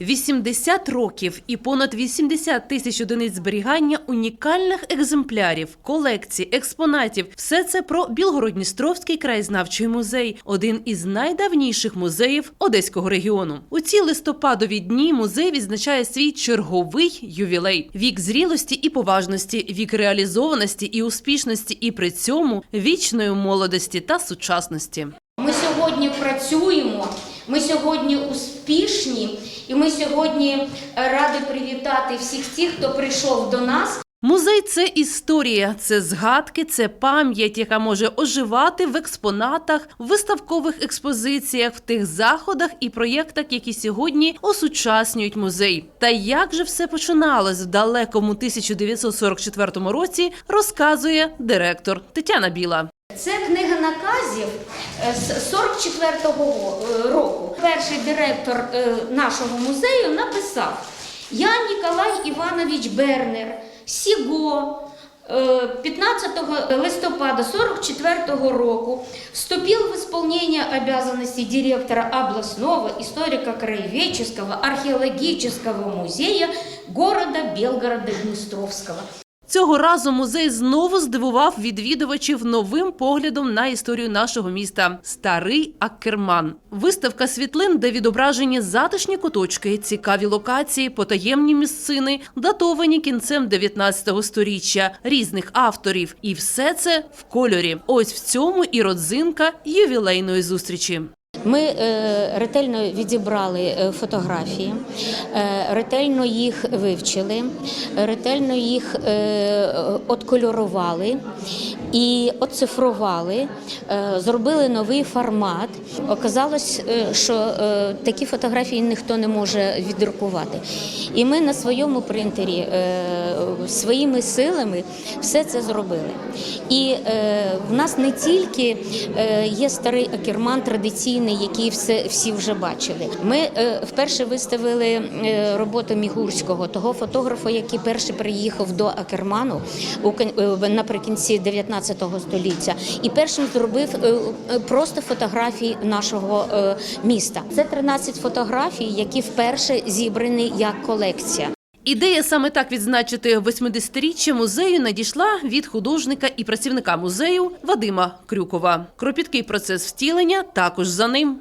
80 років і понад 80 тисяч одиниць зберігання унікальних екземплярів, колекцій, експонатів. Все це про Білгородністровський краєзнавчий музей, один із найдавніших музеїв Одеського регіону. У ці листопадові дні музей відзначає свій черговий ювілей: вік зрілості і поважності, вік реалізованості і успішності, і при цьому вічної молодості та сучасності. Ми сьогодні працюємо, ми сьогодні успішні, і ми сьогодні раді привітати всіх тих, хто прийшов до нас. Музей це історія, це згадки, це пам'ять, яка може оживати в експонатах, виставкових експозиціях, в тих заходах і проєктах, які сьогодні осучаснюють музей. Та як же все починалось в далекому 1944 році, розказує директор Тетяна Біла. Це книга наказів е, з 44-го е, року. Перший директор е, нашого музею написав: Я Ніколай Іванович Бернер, Сіго. е, 15 листопада 44 року вступил в исполнение обязанностей директора областного историко-краеведческого археологического музея города Белгорода-Днестровского. Цього разу музей знову здивував відвідувачів новим поглядом на історію нашого міста Старий Аккерман. Виставка світлин, де відображені затишні куточки, цікаві локації, потаємні місцини, датовані кінцем 19 століття, різних авторів. І все це в кольорі. Ось в цьому і родзинка ювілейної зустрічі. Ми е, ретельно відібрали е, фотографії, е, ретельно їх вивчили, ретельно їх откольорували і оцифрували, е, зробили новий формат. Оказалось, е, що е, такі фотографії ніхто не може віддрукувати. І ми на своєму принтері своїми силами все це зробили. І в нас не тільки є старий акерман традиційний, який все, всі вже бачили. Ми вперше виставили роботу Мігурського, того фотографа, який перший приїхав до Акерману наприкінці 19 століття, і першим зробив е, е, просто фотографії нашого е, міста. Це 13 фотографій, які вперше зібрані як колекція. Ідея саме так відзначити 80-річчя музею надійшла від художника і працівника музею Вадима Крюкова. Кропіткий процес втілення також за ним.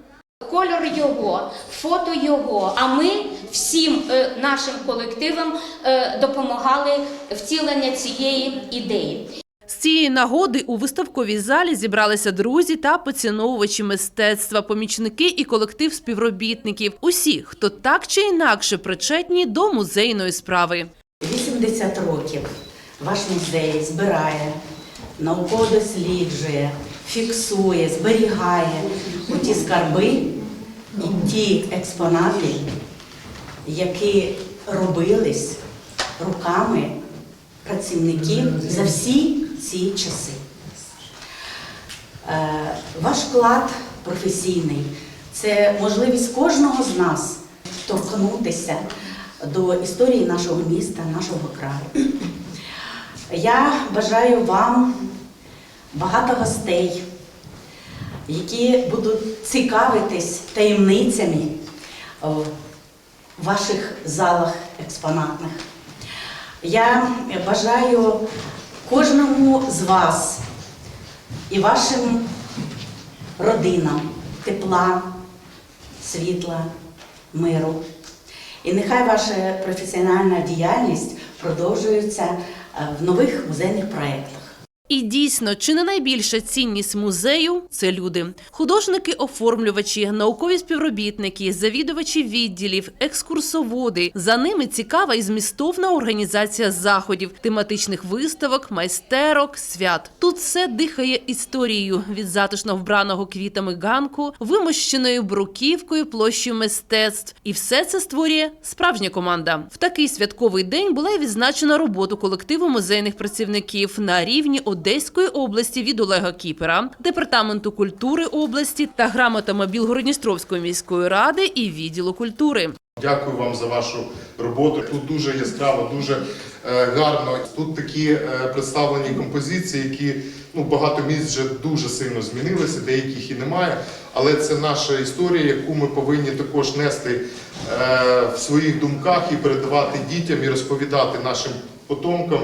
Кольор його, фото його. А ми всім е, нашим колективам е, допомагали втілення цієї ідеї. З цієї нагоди у виставковій залі зібралися друзі та поціновувачі мистецтва, помічники і колектив співробітників. Усі, хто так чи інакше причетні до музейної справи. 80 років ваш музей збирає, науково досліджує, фіксує, зберігає ті скарби і ті експонати, які робились руками працівників за всі ці часи. Е, Ваш вклад професійний це можливість кожного з нас торкнутися до історії нашого міста, нашого краю. Я бажаю вам багато гостей, які будуть цікавитись таємницями в ваших залах експонатних. Я бажаю кожному з вас і вашим родинам тепла, світла, миру. І нехай ваша професіональна діяльність продовжується е, в нових музейних проєктах. І дійсно, чи не найбільша цінність музею це люди, художники-оформлювачі, наукові співробітники, завідувачі відділів, екскурсоводи. За ними цікава і змістовна організація заходів, тематичних виставок, майстерок, свят. Тут все дихає історією від затишно вбраного квітами ганку, вимощеною бруківкою, площі мистецтв. І все це створює справжня команда. В такий святковий день була й відзначена роботу колективу музейних працівників на рівні Одеської області від Олега Кіпера, департаменту культури області та грамотами Білгородністровської міської ради і відділу культури. Дякую вам за вашу роботу. Тут дуже яскраво, дуже е, гарно. Тут такі е, представлені композиції, які ну багато місць вже дуже сильно змінилися, деяких і немає. але це наша історія, яку ми повинні також нести е, в своїх думках і передавати дітям і розповідати нашим потомкам,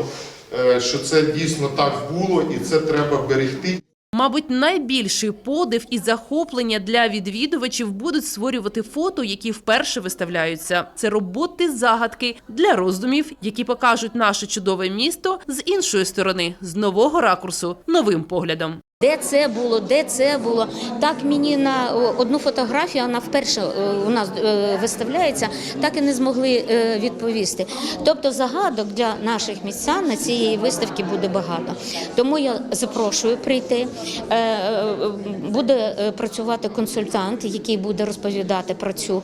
що це дійсно так було і це треба берегти. Мабуть, найбільший подив і захоплення для відвідувачів будуть створювати фото, які вперше виставляються. Це роботи загадки для роздумів, які покажуть наше чудове місто з іншої сторони, з нового ракурсу, новим поглядом. Де це було, де це було. Так мені на одну фотографію, вона вперше е, у нас е, виставляється, так і не змогли е, відповісти. Тобто загадок для наших містян на цієї виставки буде багато. Тому я запрошую прийти. Буде працювати консультант, який буде розповідати про цю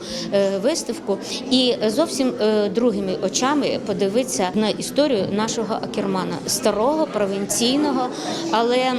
виставку, і зовсім другими очами подивитися на історію нашого Акермана, старого, провінційного, але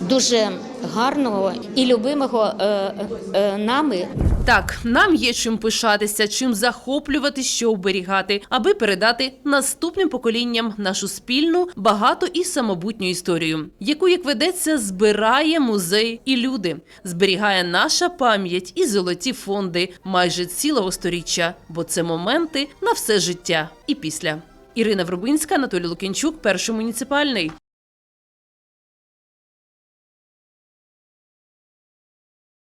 дуже гарного і любимого е, е, нами Так, нам є чим пишатися, чим захоплювати, що оберігати, аби передати наступним поколінням нашу спільну, багату і самобутню історію, яку, як ведеться, збирає музей і люди, зберігає наша пам'ять і золоті фонди майже цілого сторіччя, бо це моменти на все життя і після. Ірина Врубинська, Анатолій Лукінчук, перший муніципальний.